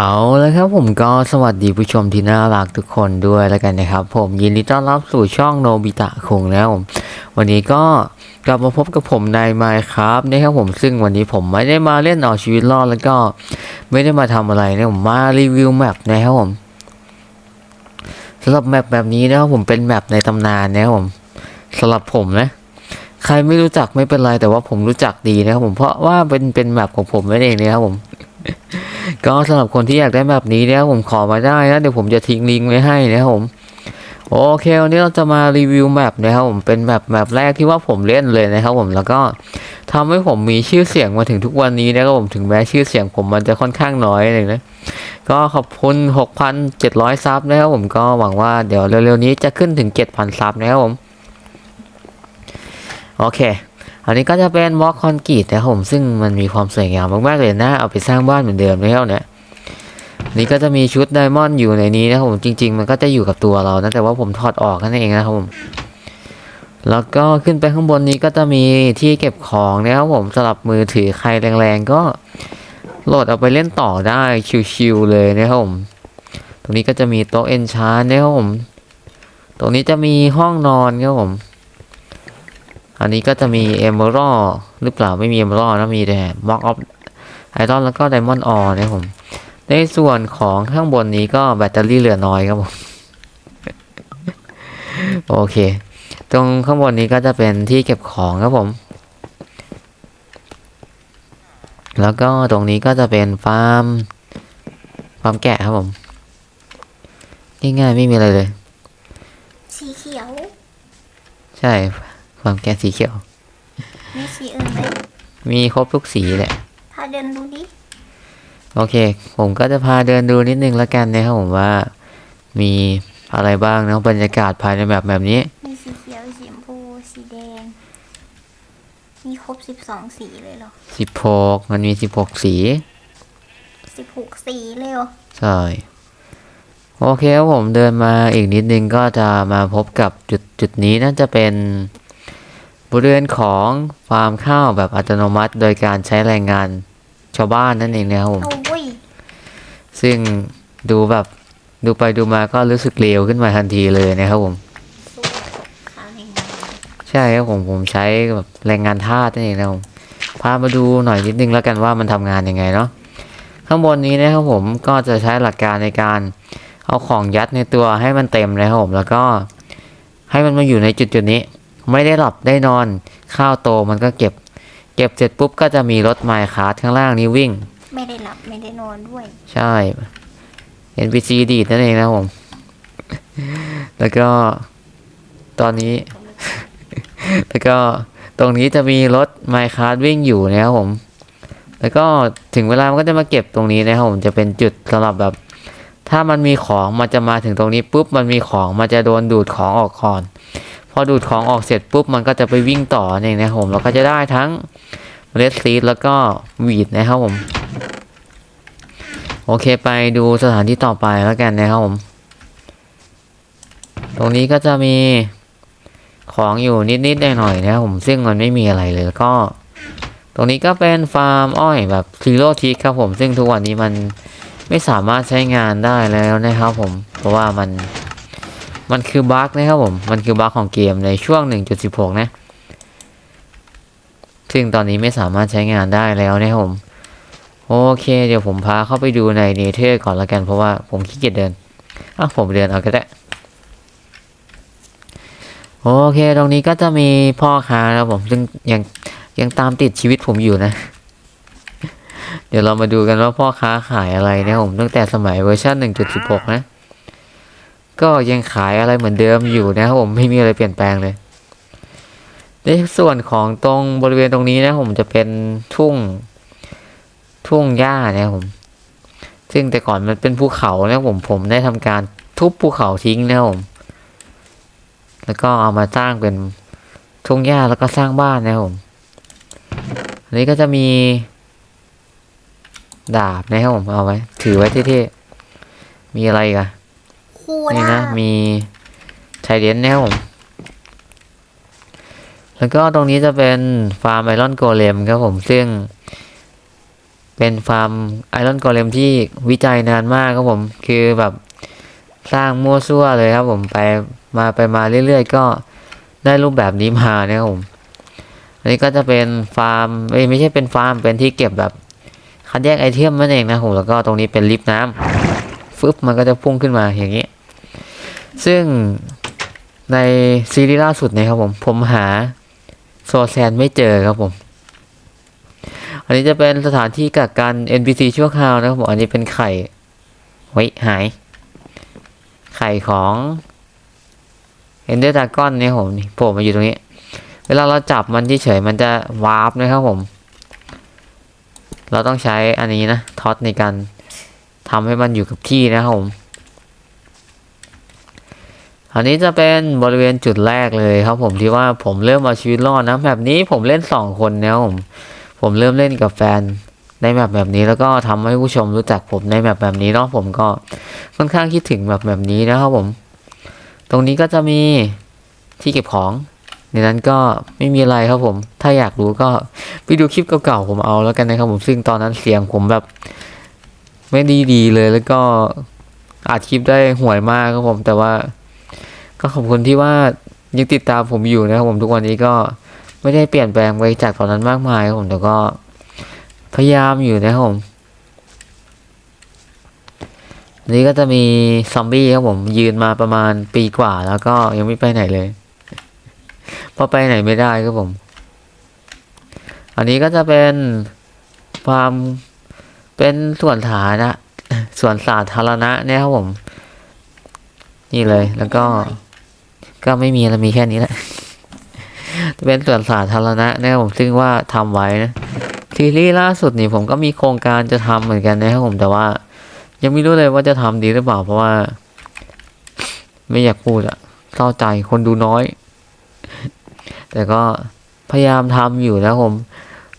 เอาแล้วครับผมก็สวัสดีผู้ชมที่น่ารักทุกคนด้วยแล้วกันนะครับ ผมยินดีต้อนรับสู่ช่องโนบิตะคงแล้วผมวันนี้ก็กลับมาพบกับผมในไมค์ครับนะครับผมซึ่งวันนี้ผมไม่ได้มาเล่นเอาชีวิตรอดแล้วก็ไม่ได้มาทำอะไรนะผมมารีวิวแมปนะครับผมสำหรับแมปแบบนี้นะครับผมเป็นแมปในตำนานนะครับผมสำหรับผมนะใครไม่รู้จักไม่เป็นไรแต่ว่าผมรู้จักดีนะครับผมเพราะว่าเป็นเป็นแมปของผมนั่นเองนะครับผม ก็สำหรับคนที่อยากได้แบบนี้นะผมขอมาได้นะเดี๋ยวผมจะทิ้งลิงก์ไว้ให้นะครับผมโอเควันนี้เราจะมารีวิวแมปนะครับผมเป็นแมปแมปแรกที่ว่าผมเล่นเลยนะครับผมแล้วก็ทำให้ผมมีชื่อเสียงมาถึงทุกวันนี้นะครับผมถึงแม้ชื่อเสียงผมมันจะค่อนข้างน้อยเลยนะก็ขอบคุณ 6,700 ซับนะครับผมก็หวังว่าเดี๋ยวเร็วๆนี้จะขึ้นถึง 7,000 ซับนะครับผม โอเค อันนี้ก็จะเป็นบล็อกคอนกรีตนะครับผมซึ่งมันมีความสวยงามมากๆเลยนะ เอาไปสร้างบ้านเหมือนเดิมนะครับเนี่ยนี่ก็จะมีชุดไดมอนด์อยู่ในนี้นะครับผมจริง ๆ มันก็จะอยู่กับตัวเรานะแต่ว่าผมถอดออกนั่นเองนะครับผมแล้วก็ขึ้นไปข้างบนนี้ก็จะมีที่เก็บของนะครับผมสำหรับมือถือใครแรงๆก็โหลดเอาไปเล่นต่อได้ชิวๆเลยนะครับผมตรงนี้ก็จะมีโต๊ะเอนชานนะครับผมตรงนี้จะมีห้องนอนครับผม อันนี้ก็จะมีเอมเ r อรหรือเปล่าไม่มีเอมเ r อรนะมีแต่ม็อกออฟไอรอนแล้วก็ไดมอนด์ออนะครับผมในส่วนของข้างบนนี้ก็แบตเตอรี่เหลือน้อยครับผมโอเค ตรงข้างบนนี้ก็จะเป็นที่เก็บของครับผม แล้วก็ตรงนี้ก็จะเป็นฟาร์มฟาร์มแกะครับผมง่ายๆไม่มีอะไรเลย สีเขียว ใช่ ฟาร์มแกะสีเขียว มีสีอื่นไหมมีครบทุกสีแหละ พาเดินดูดิโอเค ผมก็จะพาเดินดูนิดนึงแล้วกันนะครับผมว่า มีอะไรบ้างนะบรรยากาศภายในแบบแบบนี้ มีสีเขียวสีชมพูสีแดง มีครบสิบสองสีเลยเหรอสิบหกมันมีสิบหกสีสิบหกสีเลยเหรอใช่โอเคครับผมเดินมาอีกนิดนึงก็จะมาพบกับจุดจุดนี้น่าจะเป็น บริเวณของฟาร์มข้าวแบบอัตโนมัติ โดยการใช้แรงงานชาวบ้านนั่นเองนะครับผมเอาเว้ยซึ่งดูแบบดูไปดูมาก็รู้สึกเลวขึ้นมาทันทีเลยนะครับผมสู้ขาแรงงานใช่ครับผมผมใช้แบบแรงงานทาสนั่นเองนะครับผมพามาดูหน่อยนิดนึงแล้วกันว่ามันทำงานยังไงเนาะข้างบนนี้นะครับผมก็จะใช้หลักการในการเอาของยัดในตัวให้มันเต็มนะครับผมแล้วก็ให้มันมาอยู่ในจุดจุดๆนี้ ไม่ได้หลับได้นอน ข้าวโตมันก็เก็บ เก็บเสร็จปุ๊บก็จะมีรถไมค์คาร์ทข้างล่างนี้วิ่ง ไม่ได้หลับไม่ได้นอนด้วย ใช่ NPC ดีดนั่นเองนะครับผม แล้วก็ตอนนี้ แล้วก็ตรงนี้จะมีรถไมค์คาร์วิ่งอยู่นะครับผม แล้วก็ถึงเวลามันก็จะมาเก็บตรงนี้นะครับผมจะเป็นจุดสำหรับแบบ ถ้ามันมีของมันจะมาถึงตรงนี้ปุ๊บมันมีของมันจะโดนดูดของออกก่อนพ อดูดของออกเสร็จปุ๊บมันก็จะไปวิ่งต่อนั่นเองนะครับผมเราก็จะได้ทั้งเ e ดซีดแล้วก็วีดนะครับผมโอเคไปดูสถานที่ต่อไปแล้วกันนะครับผม ตรงนี้ก็จะมีของอยู่นิดๆหน่อยๆนะครับผมซึ่งมันไม่มีอะไรเลยแล้วก็ ตรงนี้ก็เป็นฟาร์มอ้อยแบบซีโร่ทิกครับผม ซึ่งทุกวันนี้มันไม่สามารถใช้งานได้แล้วนะครับผม เพราะว่ามัน มันคือบั๊กนะครับผม มันคือบั๊กของเกมในช่วง 1.16 นะ ซึ่งตอนนี้ไม่สามารถใช้งานได้แล้วนะครับผม โอเค เดี๋ยวผมพาเข้าไปดูในเนเธอร์ก่อนละกันเพราะว่าผมขี้เกียจเดินอะผมเดินเอาก็ได้ โอเค ตรงนี้ก็จะมีพ่อค้านะครับผม ซึ่งยังยังตามติดชีวิตผมอยู่นะ เดี๋ยวเรามาดูกันว่าพ่อค้าขายอะไรนะครับผมตั้งแต่สมัยเวอร์ชัน1.16 นะ ก็ยังขายอะไรเหมือนเดิมอยู่นะครับผมไม่มีอะไรเปลี่ยนแปลงเลย ในส่วนของตรงบริเวณตรงนี้นะผมจะเป็นทุ่ง ทุ่งหญ้านะครับผม ซึ่งแต่ก่อนมันเป็นภูเขานะผมผมได้ทำการทุบภูเขาทิ้งนะครับผม แล้วก็เอามาสร้างเป็นทุ่งหญ้าแล้วก็สร้างบ้านนะครับผมอันนี้ก็จะมีดาบนะครับผมเอาไว้ ถือไว้เท่ๆมีอะไรกันูนี่นะ มีไทเดนนะครับผมแล้วก็ตรงนี้จะเป็นฟาร์มไอรอนโกเลมครับผมซึ่ง เป็นฟาร์มไอรอนโกเลมที่วิจัยนานมากครับผมคือแบบสร้างมั่วซั่วเลยครับผมไปมาไปมาเรื่อยๆ ก็ได้รูปแบบนี้มาเนะครับผม อันนี้ก็จะเป็นฟาร์มไม่ใช่เป็นฟาร์มเป็นที่เก็บแบบคัดแยกไอเทมนั่นเองนะผมแล้วก็ตรงนี้เป็นลิฟต์น้ำฟึบมันก็จะพุ่งขึ้นมาอย่างนี้ ซึ่งในซีรีส์ล่าสุดเนะครับผม ผมหาโซแซนไม่เจอครับผม อันนี้จะเป็นสถานที่กักกัน NPC ชั่วคราวนะครับผม อันนี้เป็นไข่ไว้หาย ไข่ของเ n นเดอร์ดากอนเนี่ยผมนี่ผล่มาอยู่ตรงนี้ เวลาเราจับมันเฉยมันจะวาร์ปนะครับผม เราต้องใช้อันนี้นะท็อตในการทำให้มันอยู่กับที่นะครับผม อันนี้จะเป็นบริเวณจุดแรกเลยครับผมที่ว่าผมเริ่มเอาชีวิตรอดนะแบบนี้ผมเล่นสองคนนะครับผมผมเริ่มเล่นกับแฟนในแบบแบบนี้แล้วก็ทำให้ผู้ชมรู้จักผมในแบบแบบนี้เนาะผมก็ค่อนข้างคิดถึงแบบแบบนี้นะครับผม ตรงนี้ก็จะมีที่เก็บของ ในนั้นก็ไม่มีอะไรครับผม ถ้าอยากรู้ก็ไปดูคลิปเก่าๆผมเอาแล้วกันนะครับผมซึ่งตอนนั้นเสียงผมแบบ ไม่ดีดีเลยแล้วก็อัดคลิปได้ห่วยมากครับผม แต่ว่า ก็ขอบคุณที่ว่ายังติดตามผมอยู่นะครับผมทุกวันนี้ก็ไม่ได้เปลี่ยนแปลงไปจากตอนนั้นมากมายครับผมแต่ก็พยายามอยู่นะครับผมอันนี้ก็จะมีซอมบี้ครับผมยืนมาประมาณปีกว่า แล้วก็ยังไม่ไปไหนเลยพราะไปไหนไม่ได้ครับผม อันนี้ก็จะเป็นฟามเป็นส่วนฐานะส่วนสาธารณะเนี่ยครับผม นี่เลยแล้วก็ ก็ไม่มีแล้วมีแค่นี้แหละเป็นส่วนสาธารณะนะครับผมซึ่งว่าทำไว้นะทีรีส์ล่าสุดนี่ผมก็มีโครงการจะทำเหมือนกันนะครับผมแต่ว่า ยังไม่รู้เลยว่าจะทำดีหรือเปล่าเพราะว่า ไม่อยากพูดอะเข้าใจคนดูน้อย แต่ก็พยายามทำอยู่นะครับผม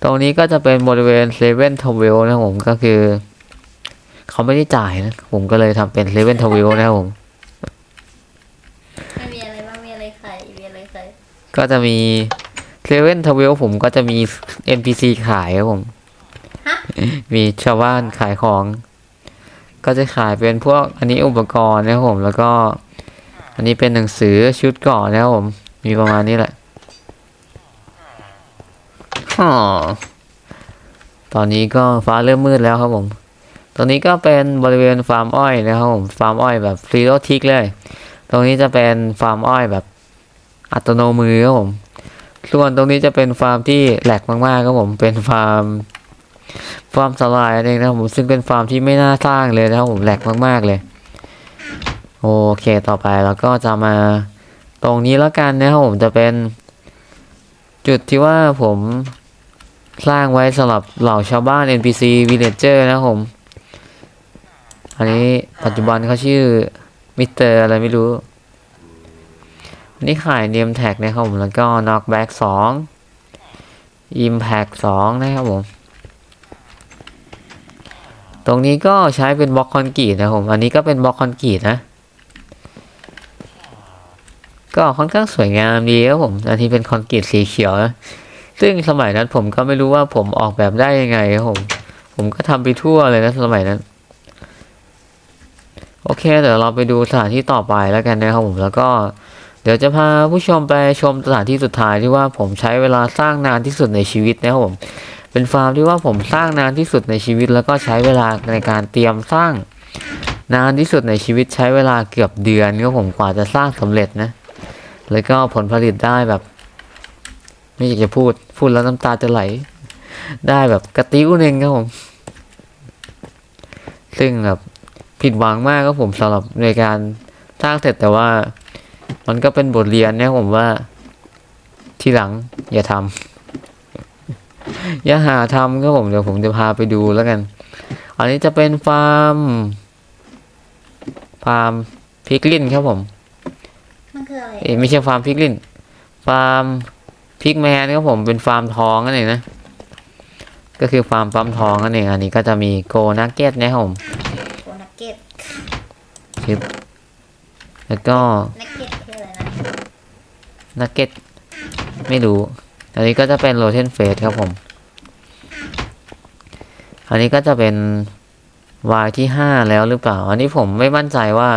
ตรงนี้ก็จะเป็นบริเวณเซเว่นทเวลนะครับผมก็คือ เขาไม่ได้จ่ายนะผมก็เลยทำเป็นเซเว่นทเวลนะครับผมมีอะไรบ้างมีอะไรไข่มีอะไรไข่ ก็จะมีเซเว่นทเวลผมก็จะมี NPC ขายครับผมฮะมีชาวบ้านขายของ ก็จะขายเป็นพวกอันนี้อุปกรณ์นะครับผม แล้วก็ อันนี้เป็นหนังสือชุดเกราะนะครับผม มีประมาณนี้แหละอ๋อตอนนี้ก็ฟ้าเริ่มมืดแล้วครับผม ตรงนี้ก็เป็นบริเวณฟาร์มอ้อยนะครับผม ฟาร์มอ้อยแบบฟรีโรทิกเลย ตรงนี้จะเป็นฟาร์มอ้อยแบบ อัตโนมือครับผม ส่วนตรงนี้จะเป็นฟาร์มที่แหลกมากๆครับผมเป็นฟาร์มฟาร์มสลายนั่นเองนะครับผมซึ่งเป็นฟาร์มที่ไม่น่าสร้างเลยนะครับผมแหลกมากๆเลย โอเคต่อไปเราก็จะมาตรงนี้แล้วกันนะครับผมจะเป็น จุดที่ว่าผมสร้างไว้สำหรับเหล่าชาวบ้าน NPC Villager นะครับผม อันนี้ปัจจุบันเขาชื่อมิสเตอร์อะไรไม่รู้ นนี้ขายเนมแท็กนะครับผม แล้วก็ knockback สอง impact สองนะครับผม ตรงนี้ก็ใช้เป็นบล็อกคอนกรีตนะครับผม อันนี้ก็เป็นบล็อกคอนกรีตนะ ก็ค่อนข้างสวยงามดีครับผม อันนี้เป็นคอนกรีตสีเขียวนะ ซึ่งสมัยนั้นผมก็ไม่รู้ว่าผมออกแบบได้ยังไงครับผม ผมก็ทำไปทั่วเลยนะสมัยนั้นโอเคเดี๋ยวเราไปดูสถานที่ต่อไปแล้วกันนะครับผมแล้วก็ เดี๋ยวจะพาผู้ชมไปชมสถานที่สุดท้ายที่ว่าผมใช้เวลาสร้างนานที่สุดในชีวิตนะครับผมเป็นฟาร์มที่ว่าผมสร้างนานที่สุดในชีวิต แล้วก็ใช้เวลาในการเตรียมสร้าง นานที่สุดในชีวิตใช้เวลาเกือบเดือนครับผมกว่าจะสร้างสำเร็จนะ แล้วก็ผลผลิตได้แบบ ไม่อยากจะพูดพูดแล้วน้ำตาจะไหล ได้แบบกระติ้วหนึ่งครับผม ซึ่งแบบผิดหวังมากครับผมสำหรับในการสร้างเสร็จแต่ว่า มันก็เป็นบทเรียนนะผมว่า ที่หลัง อย่าทำ อย่าหาทำครับผมเดี๋ยวผมจะพาไปดูแล้วกัน อันนี้จะเป็นฟาร์ม ฟาร์มพิกลินครับผมมันคืออะไรเอ้ยไม่ใช่ฟาร์มพิกลิน ฟาร์มพิกแมนครับผมเป็นฟาร์มทองนั่นเองนะก็คือฟาร์มปั๊มทองนั่นเองอันนี้ก็จะมีโกนักเก็ตนะครับผมโคนักเก็ตชิปแล้วก็นักเก็ตคืออะไร นักเก็ตไม่รู้อันนี้ก็จะเป็นโรเทนเฟสครับผม อันนี้ก็จะเป็น Y ที่ห้าแล้วหรือเปล่า อันนี้ผมไม่มั่นใจว่า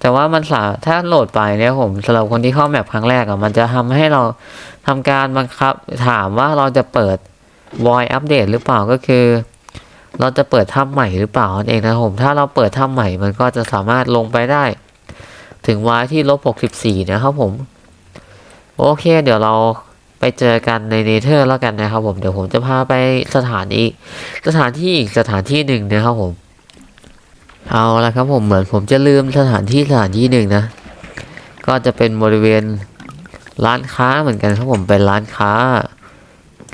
แต่ว่ามันสาถ้าโหลดไปเนี่ยผมสำหรับคนที่เข้าแมปครั้งแรกอะมันจะทำให้เราทำการบังคับถามว่าเราจะเปิด void update หรือเปล่าก็คือ เราจะเปิดถ้ำใหม่หรือเปล่านั่นเองนะผม ถ้าเราเปิดถ้ำใหม่มันก็จะสามารถลงไปได้ ถึง y ที่ลบ64นะครับผม โอเค เดี๋ยวเราไปเจอกันในเนเธอร์แล้วกันนะครับผมเดี๋ยวผมจะพาไปสถานอีกสถานที่อีกสถานที่หนึ่งนะครับผม เอาละครับผมเหมือนผมจะลืมสถานที่สถานที่หนึ่งนะ ก็จะเป็นบริเวณร้านค้าเหมือนกันครับผมเป็นร้านค้า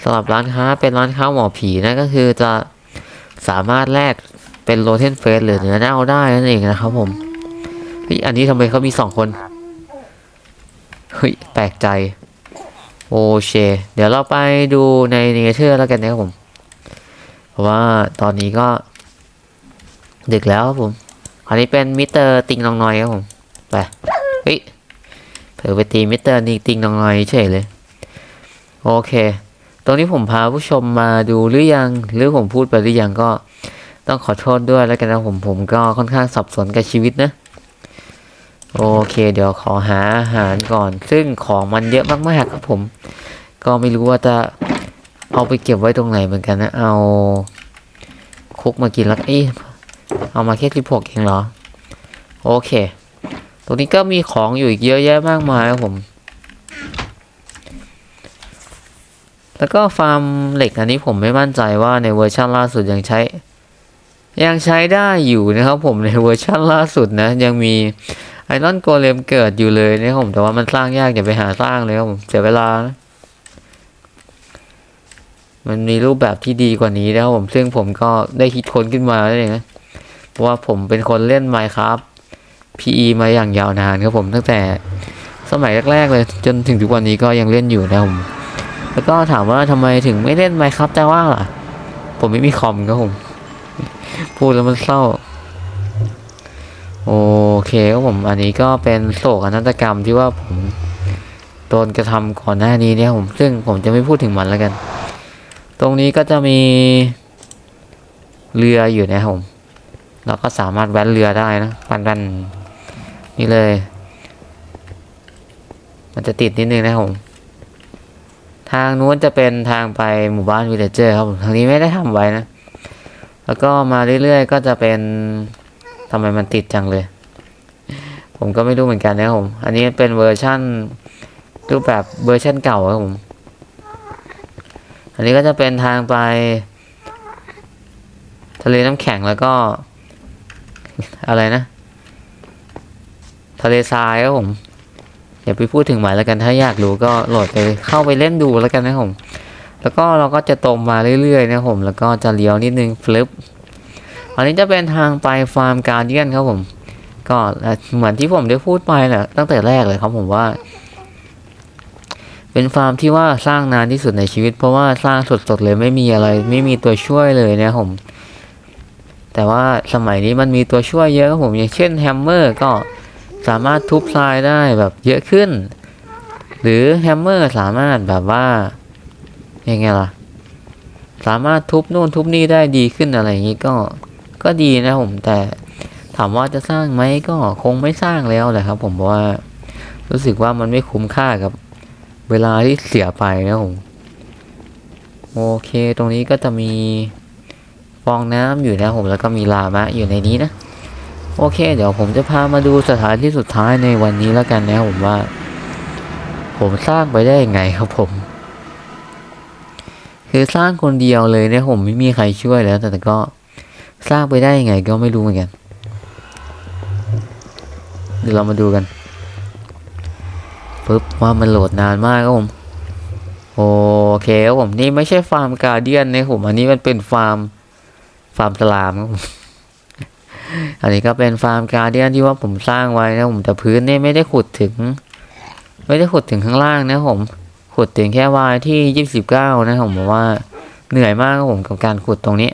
สำหรับร้านค้าเป็นร้านค้าหมอผีนะก็คือจะสามารถแลกเป็นโรเทนเฟสหรือเนื้อเน่าได้นั่นเองนะครับผมอันนี้ทำไมเขามีสองคน เฮ้ย แปลกใจ โอเค เดี๋ยวเราไปดูในเนเธอร์แล้วกันนะครับผม เพราะว่าตอนนี้ก็ ดึกแล้วครับผม อันนี้เป็นมิสเตอร์ติงนองนอยครับผม ไป เฮ้ย เผลอไปตีมิสเตอร์นี่ติงนองนอยเฉยเลย โอเค ตรงนี้ผมพาผู้ชมมาดูหรือยัง หรือผมพูดไปหรือยังก็ต้องขอโทษด้วยแล้วกันนะผมผมก็ค่อนข้างสับสนกับชีวิตนะ โอเคเดี๋ยวขอหาอาหารก่อน ซึ่งของมันเยอะมากๆครับผม ก็ไม่รู้ว่าจะเอาไปเก็บไว้ตรงไหนเหมือนกันนะ เอาคุกมากินแล้วเอ๊ะเอามาแค่สิบหกเองเหรอ โอเค ตรงนี้ก็มีของอยู่อีกเยอะแยะมากมายครับผม แล้วก็ฟาร์มเหล็กอันนี้ผมไม่มั่นใจว่าในเวอร์ชันล่าสุดยังใช้ ยังใช้ได้อยู่นะครับผมในเวอร์ชันล่าสุดนะ ยังมี ไอรอนโกเลมเกิดอยู่เลยนะครับผมแต่ว่ามันสร้างยากอย่าไปหาสร้างเลยครับผมเสียเวลานะมันมีรูปแบบที่ดีกว่านี้นะครับผมซึ่งผมก็ได้คิดค้นขึ้นมานั่นเองนะเพราะว่าผมเป็นคนเล่น Minecraft PE มาอย่างยาวนานครับผมตั้งแต่สมัยแรก ๆ เลย จนถึงทุกวันนี้ก็ยังเล่นอยู่นะผม แล้วก็ถามว่าทำไมถึงไม่เล่น Minecraft แต่ว่าล่ะ ผมไม่มีคอมครับผม พูดแล้วมันเศร้า โอเคครับผมอันนี้ก็เป็นโศกนาฏกรรมที่ว่าผมโดนกระทำก่อนหน้านี้เนี่ยผมซึ่งผมจะไม่พูดถึงมันแล้วกัน ตรงนี้ก็จะมีเรืออยู่นะครับผมเราก็สามารถแว้นเรือได้นะปันดันนี่เลย มันจะติดนิดนึงนะครับผมทางนู้นจะเป็นทางไปหมู่บ้านวิลเลเจอร์ครับผมทางนี้ไม่ได้ทำไว้นะ แล้วก็มาเรื่อยๆ ก็จะเป็นำไมมันติดจังเลย ผมก็ไม่รู้เหมือนกันนะครับผม อันนี้เป็นเวอร์ชั่นรูปแบบเวอร์ชั่นเก่าครับผม อันนี้ก็จะเป็นทางไป ทะเลน้ำแข็งแล้วก็ อะไรนะ ทะเลทรายครับผมอย่าไปพูดถึงหมายแล้วกันถ้าอยากรู้ก็โหลดไปเข้าไปเล่นดูแล้วกันนะผม แล้วก็เราก็จะตรงมาเรื่อยๆนะผม แล้วก็จะเลี้ยวนิดนึงฟลิป อันนี้จะเป็นทางไปฟาร์มการเดียนครับผม ก็เหมือนที่ผมได้พูดไปแหละตั้งแต่แรกเลยครับผมว่า เป็นฟาร์มที่ว่าสร้างนานที่สุดในชีวิต เพราะว่าสร้างสดๆเลยไม่มีอะไร ไม่มีตัวช่วยเลยนะครับผม แต่ว่าสมัยนี้มันมีตัวช่วยเยอะครับผมอย่างเช่นแฮมเมอร์ก็สามารถทุบทรายได้แบบเยอะขึ้น หรือแฮมเมอร์สามารถแบบว่ายังไงล่ะ สามารถทุบนู่นทุบนี่ได้ดีขึ้นอะไรอย่างนี้ก็ ก็ดีนะผมแต่ถามว่าจะสร้างไหมก็คงไม่สร้างแล้วแหละครับ ผมเพราะว่า รู้สึกว่ามันไม่คุ้มค่ากับเวลาที่เสียไปนะผมโอเค ตรงนี้ก็จะมีฟองน้ำอยู่นะผมแล้วก็มีลามะอยู่ในนี้นะ โอเค เดี๋ยวผมจะพามาดูสถานที่สุดท้ายในวันนี้แล้วกันนะผมว่า ผมสร้างไปได้ยังไงครับผม คือสร้างคนเดียวเลยนี่ยผมไม่มีใครช่วยแล้วแต่ก็ สร้างไปได้ยังไงก็ไม่รู้เหมือนกัน เดี๋ยวเรามาดูกันปึ๊บว่ามันโหลดนานมากครับผม โอเคครับผมนี่ไม่ใช่ฟาร์มการเดียนนะผม อันนี้มันเป็นฟาร์มฟาร์มสลามครับผมอันนี้ก็เป็นฟาร์มการเดียนที่ว่าผมสร้างไว้นะผมแต่พื้นนี่ไม่ได้ขุดถึง ไม่ได้ขุดถึงข้างล่างนะผม ขุดถึงแค่วายที่ยี่สิบเก้านะผมบอกว่าเหนื่อยมากครับผมกับการขุดตรงนี้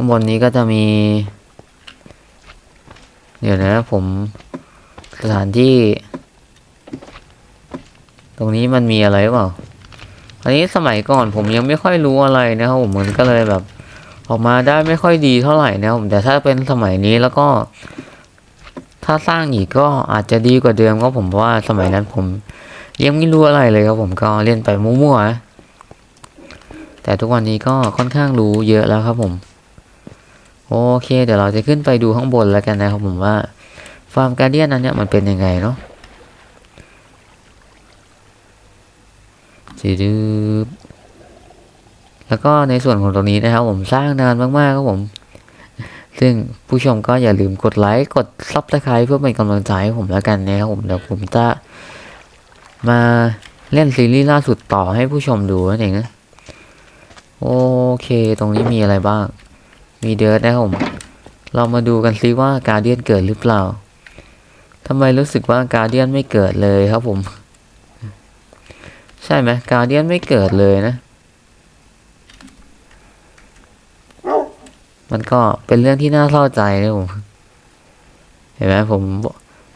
ข้างบนนี้ก็จะมี เดี๋ยวนะผมสถานที่ ตรงนี้มันมีอะไรเปล่า อันนี้สมัยก่อนผมยังไม่ค่อยรู้อะไรนะครับผมมันก็เลยแบบ ออกมาได้ไม่ค่อยดีเท่าไหร่นะครับผมแต่ถ้าเป็นสมัยนี้แล้วก็ ถ้าสร้างอีกก็อาจจะดีกว่าเดิมก็ผมเพราะว่าสมัยนั้นผม ยังไม่รู้อะไรเลยครับผมก็เล่นไปมั่วๆแต่ทุกวันนี้ก็ค่อนข้างรู้เยอะแล้วครับผม โอเค เดี๋ยวเราจะขึ้นไปดูข้างบนแล้วกันนะครับผมว่า ฟาร์มการเดียนนั้นเนี่ยมันเป็นยังไงเนาะจีดบแล้วก็ในส่วนของตรงนี้นะครับ ผมสร้างนานมากๆครับผม ซึ่งผู้ชมก็อย่าลืมกดไลค์กดซับสไครต์เพื่อเป็นกำลังใจให้ผมแล้วกันนะครับผมเดี๋ยวผมจะมาเล่นซีรีส์ล่าสุดต่อให้ผู้ชมดูนั่นเองนะ โอเค ตรงนี้มีอะไรบ้าง มีเดิร์ดนะครับผม เรามาดูกันซิว่าการเดียนเกิดหรือเปล่าทำไมรู้สึกว่าการเดียนไม่เกิดเลยครับผม ใช่ไหมการเดียนไม่เกิดเลยนะ มันก็เป็นเรื่องที่น่าเศร้าใจนะผม เห็นไหมผม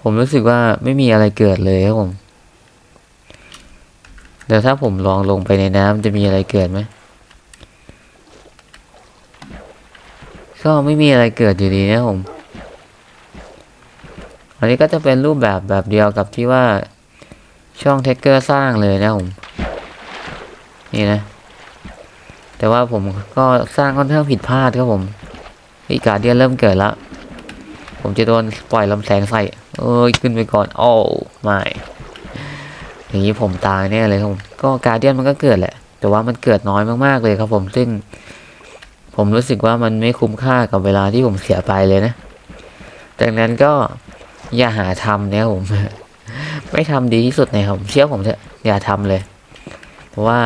ผมรู้สึกว่าไม่มีอะไรเกิดเลยครับผม เดี๋ยวถ้าผมลองลงไปในน้ำจะมีอะไรเกิดไหม ก็ไม่มีอะไรเกิดอยู่ดีนะผม อันนี้ก็จะเป็นรูปแบบแบบเดียวกับที่ว่าช่องเทคเกอร์สร้างเลยนะผม นี่นะ แต่ว่าผมก็สร้างค่อนข้างผิดพลาดครับผมอีกาเดียนเริ่มเกิดแล้ว ผมจะโดนปล่อยลำแสงใส่ เอ้ยขึ้นไปก่อน โอ้ไม่อย่างนี้ผมตายแน่เลยครับผมก็การเดียนมันก็เกิดแหละ แต่ว่ามันเกิดน้อยมากๆเลยครับผม ซึ่ง ผมรู้สึกว่ามันไม่คุ้มค่ากับเวลาที่ผมเสียไปเลยนะดังนั้นก็อย่าหาทำนะครับผม ไม่ทำดีที่สุดนะครับเชื่อผมเถอะอย่าทำเลย เพราะว่า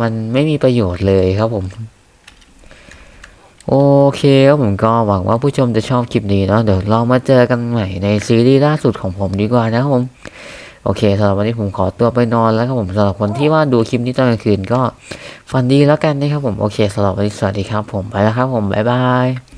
มันไม่มีประโยชน์เลยครับผม โอเคครับผมก็หวังว่าผู้ชมจะชอบคลิปนี้เนาะเดี๋ยวเรามาเจอกันใหม่ในซีรีส์ล่าสุดของผมดีกว่านะครับผม โอเคสำหรับวันนี้ผมขอตัวไปนอนแล้วครับผมสำหรับคนที่ว่าดูคลิปนี้ตอนกลางคืนก็ฝันดีแล้วกันนะครับผมโอเคสำหรับวันนี้สวัสดีครับผมไปแล้วครับผมบ๊ายบาย